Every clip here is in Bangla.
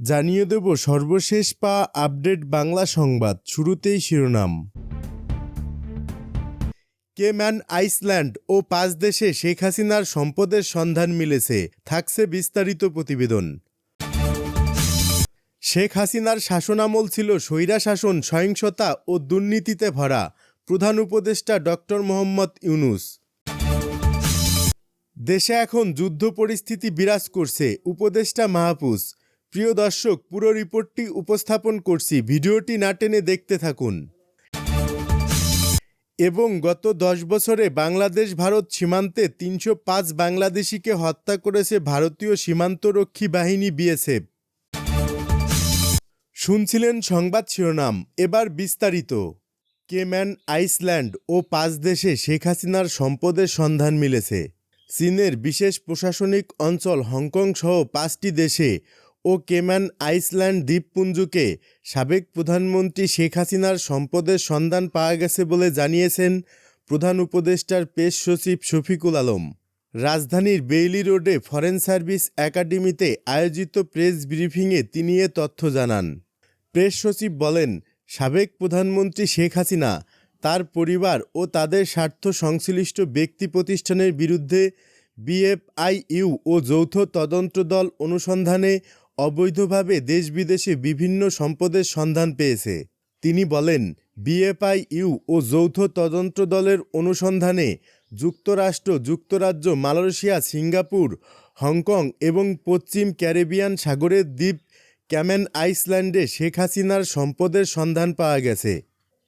জানিয়ে দেব সর্বশেষ পা আপডেট বাংলা সংবাদ, শুরুতেই শিরোনাম। কেম্যান আইসল্যান্ড ও পাঁচ দেশে শেখ হাসিনার সম্পদের সন্ধান মিলেছে, থাকছে বিস্তারিত প্রতিবেদন। শেখ হাসিনার শাসনামল ছিল স্বৈরা শাসন, সহিংসতা ও দুর্নীতিতে ভরা, প্রধান উপদেষ্টা ডক্টর মোহাম্মদ ইউনুস। দেশে এখন যুদ্ধ পরিস্থিতি বিরাজ করছে, উপদেষ্টা মাহফুজ। প্রিয় দর্শক, পুরো রিপোর্টটি উপস্থাপন করছি। ভিডিওটি না টেনে দেখতে থাকুন। এবং গত দশ বছরে বাংলাদেশ, ভারত সীমান্তে তিনশো পাঁচ বাংলাদেশিকে হত্যা করেছে ভারতীয় সীমান্তরক্ষী বাহিনী বিএসএফ। শুনছিলেন সংবাদ শিরোনাম। এবার বিস্তারিত। কেম্যান আইসল্যান্ড ও পাঁচ দেশে শেখ হাসিনার সম্পদের সন্ধান মিলেছে। চীনের বিশেষ প্রশাসনিক অঞ্চল হংকং সহ পাঁচটি দেশে ও কেম্যান আইসল্যান্ড দ্বীপপুঞ্জকে সাবেক প্রধানমন্ত্রী শেখ হাসিনার সম্পদের সন্ধান পাওয়া গেছে বলে জানিয়েছেন প্রধান উপদেষ্টার পেশ সচিব শফিকুল আলম। রাজধানীর বেইলি রোডে ফরেন সার্ভিস একাডেমিতে আয়োজিত প্রেস ব্রিফিংয়ে তিনি এ তথ্য জানান। প্রেস সচিব বলেন, সাবেক প্রধানমন্ত্রী শেখ হাসিনা, তার পরিবার ও তাদের স্বার্থ সংশ্লিষ্ট ব্যক্তি প্রতিষ্ঠানের বিরুদ্ধে বিএফআইইউ ও যৌথ তদন্ত দল অনুসন্ধানে অবৈধভাবে দেশ বিদেশে বিভিন্ন সম্পদের সন্ধান পেয়েছে। তিনি বলেন, বিএফআইইউ ও যৌথ তদন্ত দলের অনুসন্ধানে যুক্তরাষ্ট্র, যুক্তরাজ্য, মালয়েশিয়া, সিঙ্গাপুর, হংকং এবং পশ্চিম ক্যারিবিয়ান সাগরের দ্বীপ ক্যামেন আইসল্যান্ডে শেখ হাসিনার সম্পদের সন্ধান পাওয়া গেছে।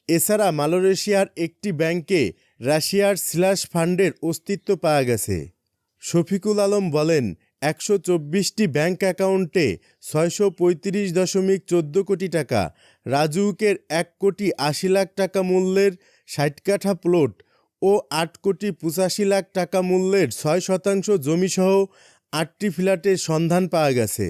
এছাড়া মালয়েশিয়ার একটি ব্যাংকে রাশিয়ার স্ল্যাশ ফান্ডের অস্তিত্ব পাওয়া গেছে। শফিকুল আলম বলেন একশো চব্বিশটি ব্যাঙ্ক অ্যাকাউন্টে ছয়শো পঁয়ত্রিশ দশমিক চোদ্দ কোটি টাকা, রাজউকের এক কোটি আশি লাখ টাকা মূল্যের ষাট কাঠা প্লট ও আট কোটি পঁচাশি লাখ টাকা মূল্যের ছয় শতাংশ জমিসহ আটটি ফ্ল্যাটের সন্ধান পাওয়া গেছে।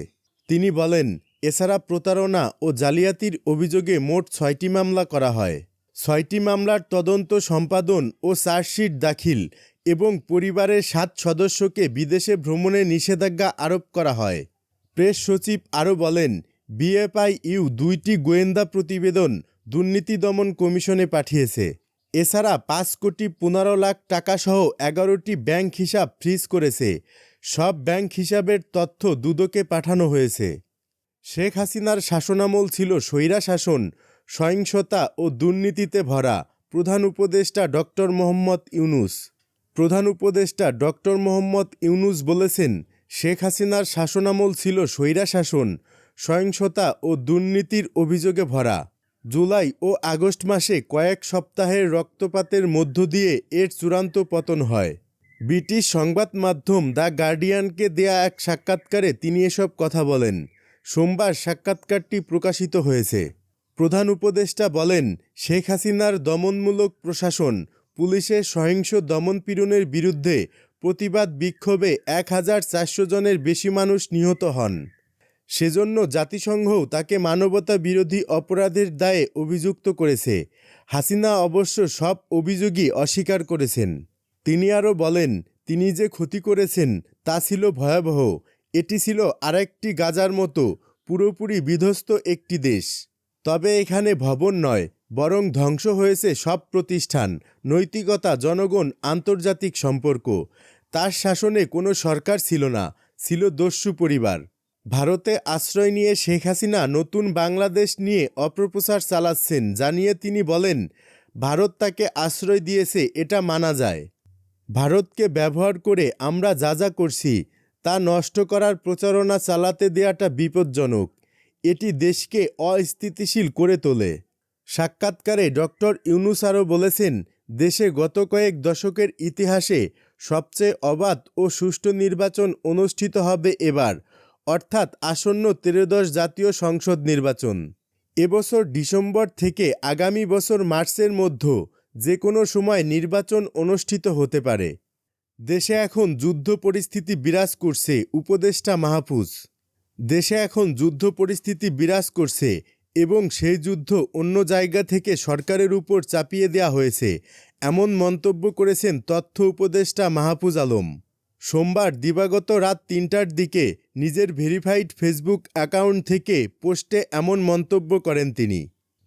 তিনি বলেন, এছাড়া প্রতারণা ও জালিয়াতির অভিযোগে মোট ছয়টি মামলা করা হয়। ছয়টি মামলার তদন্ত সম্পাদন ও চার্জশিট দাখিল এবং পরিবারের সাত সদস্যকে বিদেশে ভ্রমণে নিষেধাজ্ঞা আরোপ করা হয়। প্রেস সচিব আরও বলেন, বিএফআইইউ দুইটি গোয়েন্দা প্রতিবেদন দুর্নীতি দমন কমিশনে পাঠিয়েছে। এছাড়া পাঁচ কোটি পনেরো লাখ টাকাসহ এগারোটি ব্যাংক হিসাব ফ্রিজ করেছে। সব ব্যাংক হিসাবের তথ্য দুদকে পাঠানো হয়েছে। শেখ হাসিনার শাসনামল ছিল স্বৈরা শাসন, সহিংসতা ও দুর্নীতিতে ভরা। প্রধান উপদেষ্টা ডক্টর মোহাম্মদ ইউনুস প্রধান উপদেষ্টা ডক্টর মোহাম্মদ ইউনুস বলেছেন, শেখ হাসিনার শাসনামল ছিল স্বৈরা শাসন, সহিংসতা ও দুর্নীতির অভিযোগে ভরা। জুলাই ও আগস্ট মাসে কয়েক সপ্তাহের রক্তপাতের মধ্য দিয়ে এর চূড়ান্ত পতন হয়। ব্রিটিশ সংবাদ মাধ্যম দ্য গার্ডিয়ানকে দেয়া এক সাক্ষাৎকারে তিনি এসব কথা বলেন। সোমবার সাক্ষাৎকারটি প্রকাশিত হয়েছে। প্রধান উপদেষ্টা বলেন, শেখ হাসিনার দমনমূলক প্রশাসন পুলিশের সহিংস দমনপীড়নের বিরুদ্ধে প্রতিবাদ বিক্ষোভে এক হাজার চারশো জনের বেশি মানুষ নিহত হন। সেজন্য জাতিসংঘও তাকে মানবতা বিরোধী অপরাধের দায়ে অভিযুক্ত করেছে। হাসিনা অবশ্য সব অভিযোগই অস্বীকার করেছেন। তিনি আরও বলেন, তিনি যে ক্ষতি করেছেন তা ছিল ভয়াবহ। এটি ছিল আরেকটি গাজার মতো পুরোপুরি বিধ্বস্ত একটি দেশ। তবে এখানে ভবন নয় বরং ধ্বংস হয়েছে সব প্রতিষ্ঠান, নৈতিকতা, জনগণ, আন্তর্জাতিক সম্পর্ক। তার শাসনে কোনো সরকার ছিল না, ছিল দস্যু পরিবার। ভারতে আশ্রয় নিয়ে শেখ হাসিনা নতুন বাংলাদেশ নিয়ে অপপ্রচার চালাচ্ছেন জানিয়ে তিনি বলেন, ভারত তাকে আশ্রয় দিয়েছে, এটা মানা যায়। ভারতকে ব্যবহার করে আমরা যা যা করছি, তা নষ্ট করার প্রচারণা চালাতে দেওয়াটা বিপজ্জনক। এটি দেশকে অস্থিতিশীল করে তোলে। সাক্ষাৎকারে ডক্টর ইউনুস আরও বলেছেন, দেশে গত কয়েক দশকের ইতিহাসে সবচেয়ে অবাধ ও সুষ্ঠু নির্বাচন অনুষ্ঠিত হবে এবার, অর্থাৎ আসন্ন ত্রয়োদশ জাতীয় সংসদ নির্বাচন। এবছর ডিসেম্বর থেকে আগামী বছর মার্চের মধ্যে যে কোনো সময় নির্বাচন অনুষ্ঠিত হতে পারে। দেশে এখন যুদ্ধ পরিস্থিতি বিরাজ করছে, উপদেষ্টা মাহফুজ। দেশে এখন যুদ্ধ পরিস্থিতি বিরাজ করছে এবং সেই যুদ্ধ অন্য জায়গা থেকে সরকারের উপর চাপিয়ে দেওয়া হয়েছে, এমন মন্তব্য করেছেন তথ্য উপদেষ্টা মাহফুজ আলম। সোমবার দিবাগত রাত তিনটার দিকে নিজের ভেরিফাইড ফেসবুক অ্যাকাউন্ট থেকে পোস্টে এমন মন্তব্য করেন তিনি।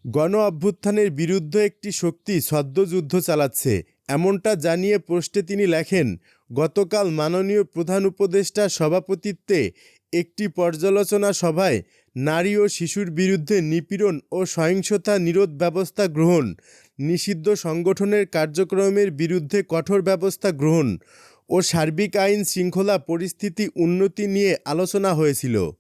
গণ অভ্যুত্থানের বিরুদ্ধে একটি শক্তি সদ্যযুদ্ধ চালাচ্ছে, এমনটা জানিয়ে পোস্টে তিনি লেখেন, গতকাল মাননীয় প্রধান উপদেষ্টার সভাপতিত্বে একটি পর্যালোচনা সভায় নারী ও শিশুর বিরুদ্ধে নিপীড়ন ও সহিংসতা নিরোধ ব্যবস্থা গ্রহণ, নিষিদ্ধ সংগঠনের কার্যক্রমের বিরুদ্ধে কঠোর ব্যবস্থা গ্রহণ ও সার্বিক আইন শৃঙ্খলা পরিস্থিতি উন্নতি নিয়ে আলোচনা হয়েছিল।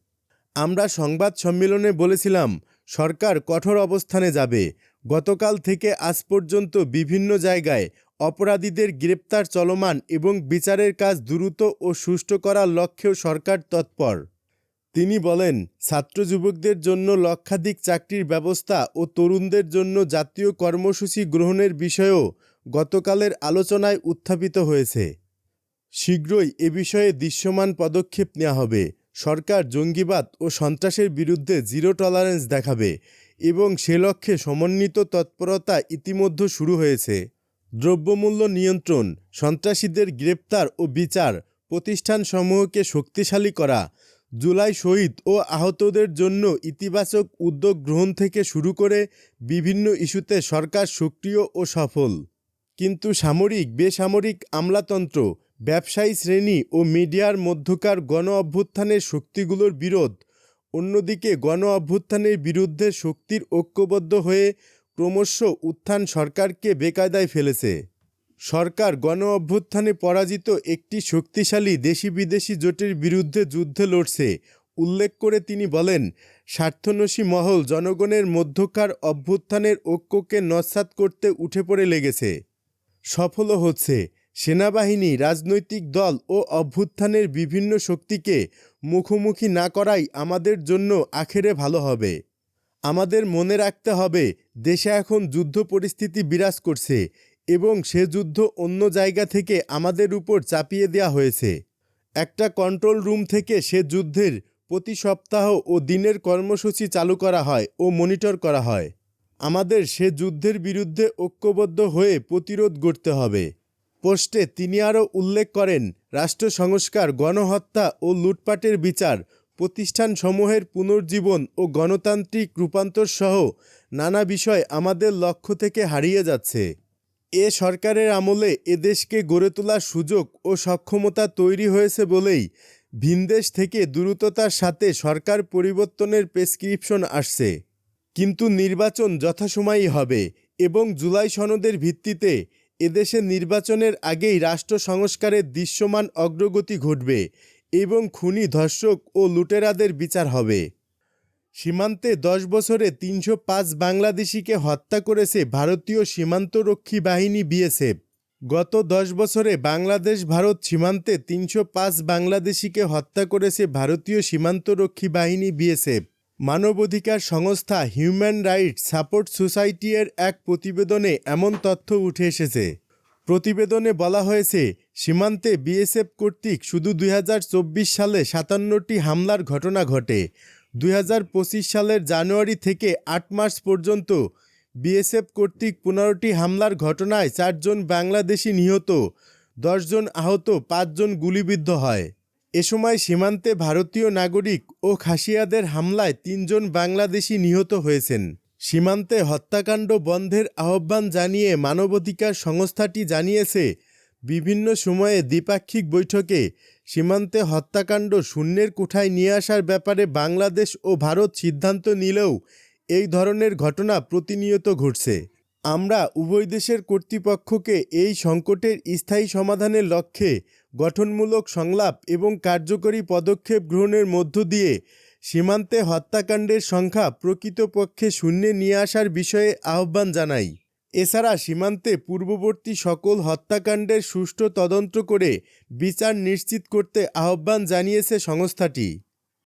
আমরা সংবাদ সম্মেলনে বলেছিলাম, সরকার কঠোর অবস্থানে যাবে। গতকাল থেকে আজ পর্যন্ত বিভিন্ন জায়গায় অপরাধীদের গ্রেপ্তার চলমান এবং বিচারের কাজ দ্রুত ও সুষ্ঠু করার লক্ষ্যেও সরকার তৎপর। তিনি বলেন, ছাত্র যুবকদের জন্য লক্ষাধিক চাকরির ব্যবস্থা ও তরুণদের জন্য জাতীয় কর্মসূচি গ্রহণের বিষয়েও গতকালের আলোচনায় উত্থাপিত হয়েছে। শীঘ্রই এ বিষয়ে দৃশ্যমান পদক্ষেপ নেওয়া হবে। সরকার জঙ্গিবাদ ও সন্ত্রাসের বিরুদ্ধে জিরো টলারেন্স দেখাবে এবং সে লক্ষ্যে সমন্বিত তৎপরতা ইতিমধ্যে শুরু হয়েছে। দ্রব্যমূল্য নিয়ন্ত্রণ, সন্ত্রাসীদের গ্রেপ্তার ও বিচার প্রতিষ্ঠানসমূহকে শক্তিশালী করা জুলাই শহীদ ও আহতদের জন্য ইতিবাচক উদ্যোগ গ্রহণ থেকে শুরু করে বিভিন্ন ইস্যুতে সরকার সক্রিয় ও সফল। কিন্তু সামরিক, বেসামরিক আমলাতন্ত্র, ব্যবসায়ী শ্রেণি ও মিডিয়ার মধ্যকার গণ অভ্যুত্থানের শক্তিগুলোর বিরোধ, অন্যদিকে গণ অভ্যুত্থানের বিরুদ্ধে শক্তির ঐক্যবদ্ধ হয়ে ক্রমশ উত্থান সরকারকে বেকায়দায় ফেলেছে। সরকার গণ অভ্যুত্থানে পরাজিত একটি শক্তিশালী দেশি বিদেশি জোটের বিরুদ্ধে যুদ্ধে লড়ছে। উল্লেখ করে তিনি বলেন, স্বার্থনসী মহল জনগণের মধ্যকার অভ্যুত্থানের ঐক্যকে নস্যাৎ করতে উঠে পড়ে লেগেছে। সফলও হচ্ছে। সেনাবাহিনী, রাজনৈতিক দল ও অভ্যুত্থানের বিভিন্ন শক্তিকে মুখোমুখি না করাই আমাদের জন্য আখেরে ভালো হবে। আমাদের মনে রাখতে হবে, দেশে এখন যুদ্ধ পরিস্থিতি বিরাজ করছে। এবং সে যুদ্ধ অন্য জায়গা থেকে আমাদের উপর চাপিয়ে দেওয়া হয়েছে। একটা কন্ট্রোল রুম থেকে সে যুদ্ধের প্রতি সপ্তাহ ও দিনের কর্মসূচি চালু করা হয় ও মনিটর করা হয়। আমাদের সে যুদ্ধের বিরুদ্ধে ঐক্যবদ্ধ হয়ে প্রতিরোধ গড়তে হবে। পোস্টে তিনি আরও উল্লেখ করেন, রাষ্ট্র সংস্কার, গণহত্যা ও লুটপাটের বিচার, প্রতিষ্ঠানসমূহের পুনর্জীবন ও গণতান্ত্রিক রূপান্তর সহ নানা বিষয় আমাদের লক্ষ্য থেকে হারিয়ে যাচ্ছে। এ সরকারের আমলে এদেশকে গড়ে তোলার সুযোগ ও সক্ষমতা তৈরি হয়েছে বলেই ভিনদেশ থেকে দ্রুততার সাথে সরকার পরিবর্তনের প্রেসক্রিপশন আসছে। কিন্তু নির্বাচন যথাসময়ই হবে এবং জুলাই সনদের ভিত্তিতে এদেশে নির্বাচনের আগেই রাষ্ট্র সংস্কারের দৃশ্যমান অগ্রগতি ঘটবে এবং খুনি ধর্ষক ও লুটেরাদের বিচার হবে। সীমান্তে দশ বছরে তিনশো পাঁচ বাংলাদেশিকে হত্যা করেছে ভারতীয় সীমান্তরক্ষী বাহিনী বিএসএফ। গত দশ বছরে বাংলাদেশ, ভারত সীমান্তে তিনশো পাঁচ বাংলাদেশিকে হত্যা করেছে ভারতীয় সীমান্তরক্ষী বাহিনী বিএসএফ। মানবাধিকার সংস্থা হিউম্যান রাইটস সাপোর্ট সোসাইটি এর এক প্রতিবেদনে এমন তথ্য উঠে এসেছে। প্রতিবেদনে বলা হয়েছে, সীমান্তে বিএসএফ কর্তৃক শুধু দুই হাজার চব্বিশ সালে সাতান্নটি হামলার ঘটনা ঘটে। দুই হাজার পঁচিশ সালের জানুয়ারি থেকে আট মার্চ পর্যন্ত বিএসএফ কর্তৃক পনেরোটি হামলার ঘটনায় চারজন বাংলাদেশি নিহত, দশজন আহত, পাঁচজন গুলিবিদ্ধ হয়। এ সময় সীমান্তে ভারতীয় নাগরিক ও খাসিয়াদের হামলায় তিনজন বাংলাদেশি নিহত হয়েছেন। সীমান্তে হত্যাকাণ্ড বন্ধের আহ্বান জানিয়ে মানবাধিকার সংস্থাটি জানিয়েছে, বিভিন্ন সময়ে দ্বিপাক্ষিক বৈঠকে সীমান্তে হত্যাকাণ্ড শূন্যের কোঠায় নিয়ে আসার ব্যাপারে বাংলাদেশ ও ভারত সিদ্ধান্ত নিলেও এই ধরনের ঘটনা প্রতিনিয়ত ঘটছে। আমরা উভয় দেশের কর্তৃপক্ষকে এই সংকটের স্থায়ী সমাধানের লক্ষ্যে গঠনমূলক সংলাপ এবং কার্যকরী পদক্ষেপ গ্রহণের মধ্য দিয়ে সীমান্তে হত্যাকাণ্ডের সংখ্যা প্রকৃতপক্ষে শূন্যে নিয়ে আসার বিষয়ে আহ্বান জানাই। এছাড়া সীমান্তে পূর্ববর্তী সকল হত্যাকাণ্ডের সুষ্ঠু তদন্ত করে বিচার নিশ্চিত করতে আহ্বান জানিয়েছে সংস্থাটি।